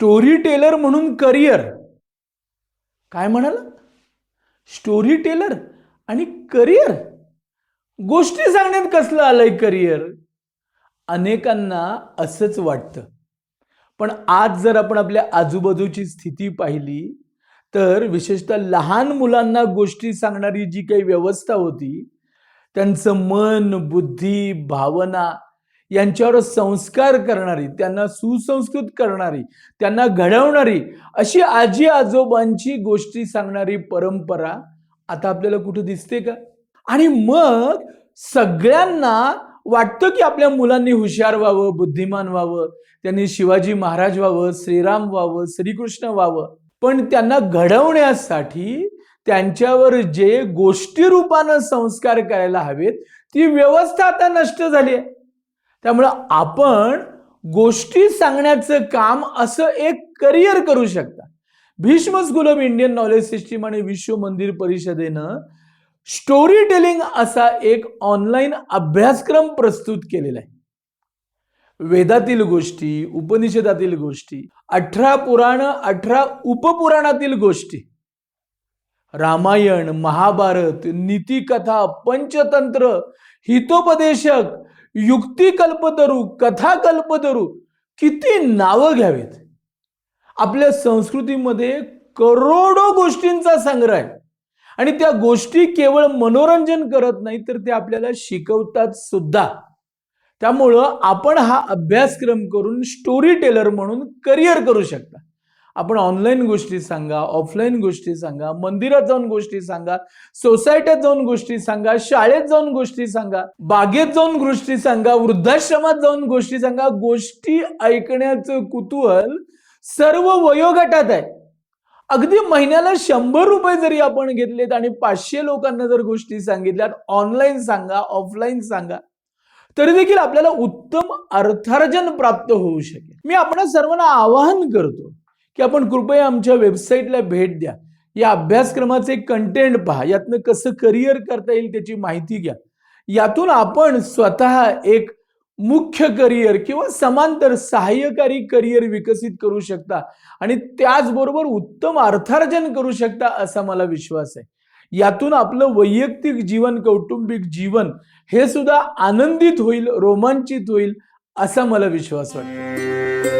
Story teller म्हणून career. काय म्हणाल? स्टोरी टेलर आणि करिअर. गोष्टी सांगण्यात कसलं आलंय करिअर? अनेकांना असंच वाटतं. पण आज जर आपण आपल्या आजूबाजूची स्थिती पाहिली तर विशेषतः लहान मुलांना गोष्टी सांगणारी जी काही व्यवस्था होती त्यांचं मन बुद्धी भावना यांच्यावर संस्कार करणारी त्यांना सुसंस्कृत करणारी त्यांना घडवणारी अशी आजी आजोबांची गोष्टी सांगणारी परंपरा आता आपल्याला कुठं दिसते का? आणि मग सगळ्यांना वाटतं की आपल्या मुलांनी हुशार व्हावं बुद्धिमान व्हावं त्यांनी शिवाजी महाराज व्हावं श्रीराम व्हावं श्रीकृष्ण व्हावं. पण त्यांना घडवण्यासाठी त्यांच्यावर जे गोष्टी रूपानं संस्कार करायला हवेत ती व्यवस्था आता नष्ट झाली आहे. त्यामुळं आपण गोष्टी सांगण्याचं काम असं एक करिअर करू शकता. Bhishma school of Indian knowledge system आणि विश्व मंदिर परिषदेनं स्टोरी टेलिंग असा एक ऑनलाईन अभ्यासक्रम प्रस्तुत केलेला आहे वेदातील गोष्टी उपनिषदातील गोष्टी अठरा पुराण अठरा उपपुराणातील गोष्टी. रामायण महाभारत नीतिकथा पंचतंत्र हितोपदेशक युक्ती धरू कथाकल्प धरू किती नावं घ्यावीत? आपल्या संस्कृतीमध्ये करोडो गोष्टींचा संग्रह आहे. आणि त्या गोष्टी केवळ मनोरंजन करत नाही तर ते आपल्याला शिकवतात सुद्धा. त्यामुळं आपण हा अभ्यासक्रम करून स्टोरी टेलर म्हणून करिअर करू शकता. आपण ऑनलाईन गोष्टी सांगा ऑफलाईन गोष्टी सांगा मंदिरात जाऊन गोष्टी सांगा सोसायटीत जाऊन गोष्टी सांगा शाळेत जाऊन गोष्टी सांगा बागेत जाऊन गोष्टी सांगा वृद्धाश्रमात जाऊन गोष्टी सांगा गोष्टी ऐकण्याचं कुतूहल सर्व वयोगटात आहे. अगदी महिन्याला शंभर रुपये जरी आपण घेतलेत आणि पाचशे लोकांना जर गोष्टी सांगितल्यात ऑनलाईन सांगा ऑफलाईन सांगा तरी देखील आपल्याला उत्तम अर्थार्जन प्राप्त होऊ शकेल. मी आपण सर्वांना आवाहन करतो की आपण कृपया आमच्या वेबसाईटला भेट द्या. या अभ्यासक्रमाचे कंटेंट पहा. यातनं कसं करिअर करता येईल त्याची माहिती घ्या. यातून आपण स्वतः एक मुख्य करिअर किंवा समांतर सहाय्यकारी करिअर विकसित करू शकता आणि त्याचबरोबर उत्तम अर्थार्जन करू शकता असा मला विश्वास आहे. यातून आपलं वैयक्तिक जीवन कौटुंबिक जीवन हे सुद्धा आनंदित होईल रोमांचित होईल असा मला विश्वास वाटतो.